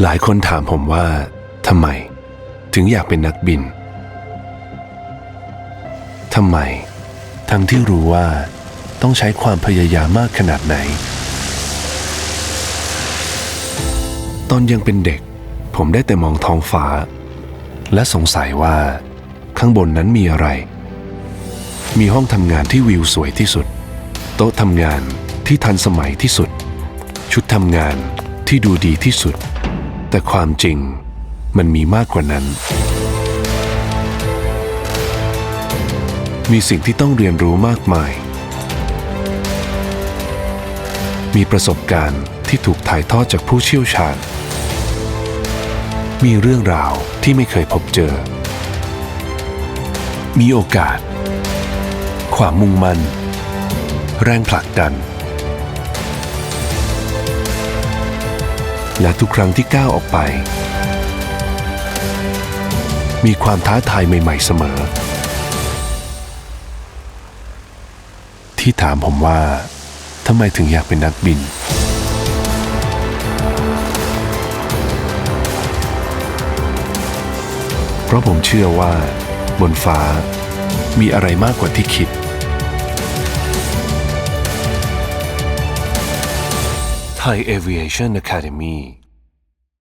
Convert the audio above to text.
หลายคนถามผมว่าทำไม ถึงอยากเป็นนักบินทำไม ทั้งที่รู้ว่าต้องใช้ความพยายามมากขนาดไหน ตอนยังเป็นเด็ก ผมได้แต่มองท้องฟ้า และสงสัยว่า ข้างบนนั้นมีอะไร มีห้องทำงานที่วิวสวยที่สุด โต๊ะทำงานที่ทันสมัยที่สุด ชุดทำงานที่ดูดีที่สุด แต่ความจริงมันมีมากกว่านั้น มีสิ่งที่ต้องเรียนรู้มากมาย มีประสบการณ์ที่ถูกถ่ายทอดจากผู้เชี่ยวชาญ มีเรื่องราวที่ไม่เคยพบเจอ มีโอกาส ความมุ่งมั่น แรงผลักดัน และทุกครั้งที่ก้าวออกไป มีความท้าทายใหม่ ๆเสมอ ที่ถามผมว่าทำไมถึงอยากเป็นนักบิน เพราะผมเชื่อว่า บนฟ้ามีอะไรมากกว่าที่คิด Thai Aviation Academy